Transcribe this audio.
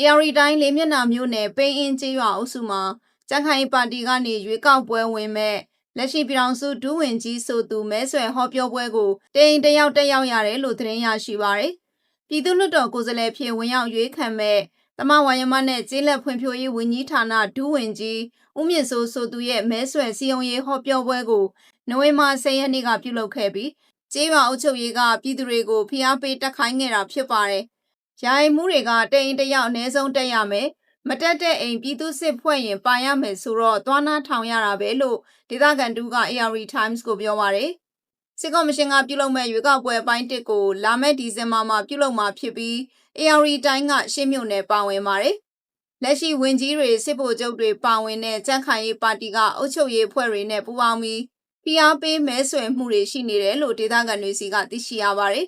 AR တိုင်းလေးမျက်နှာမြို့နယ်ပိန်းအင်းကျေးရွာအုပ်စုမှာကြံ့ခိုင်ရေးပါတီကနေရွေးကောက်ပွဲဝင်မဲ့လက်ရှိပြည်ထောင်စုဒူးဝင်ကြီးဆိုသူမဲဆွယ်ဟောပြောပွဲကိုတိန်တယောက်တက်ရောက်ရတယ်လို့သတင်းရရှိပါရယ်ပြည်သူ့လွှတ်တော်ကိုယ်စားလှယ်ဖြစ်ဝင်ရောက်ရွေးခံမဲ့တမဝါယမနဲ့ကျေးလက်ဖွံ့ဖြိုးရေးဝန်ကြီးဌာနဒူးဝင်ကြီးဦးမြင့်စိုးဆိုသူရဲ့မဲဆွယ်စီယုံရေးဟောပြောပွဲကိုနိုဝင်ဘာ10ရက်နေ့ကပြုလုပ်ခဲ့ပြီးကျေးရွာအုပ်ချုပ်ရေးကပြည်သူတွေကိုဖိအားပေးတက်ခိုင်းခဲ့တာဖြစ်ပါတယ်။ ယာယီမှုတွေကတိန်တယောက်အနည်းဆုံးတက်ရမယ်မတက်တဲ့အိမ်ပြည်သူစစ်ဖွဲ့ရင်ပါရမယ်ဆိုတော့သွားနာထောင်ရတာပဲလို့ဒေသခံတူက AR Times ကိုပြောပါတယ်။စစ်ကော်မရှင်ကပြုလုပ်မဲ့ရွေးကောက်ပွဲအပိုင်းတစ်ကိုလာမယ့်ဒီဇင်ဘာမှာပြုလုပ်မှာဖြစ်ပြီး AR တိုင်းကရှင်းမြုံနယ်ပါဝင်ပါတယ်။လက်ရှိဝင်ကြီးတွေစစ်ဗိုလ်ချုပ်တွေပါဝင်တဲ့ကြံ့ခိုင်ရေးပါတီကအုပ်ချုပ်ရေးအဖွဲ့တွေနဲ့ပူးပေါင်းပြီး PR ပေးမဲဆွယ်မှုတွေရှိနေတယ်လို့ဒေသခံတွေစီကသိရှိရပါတယ်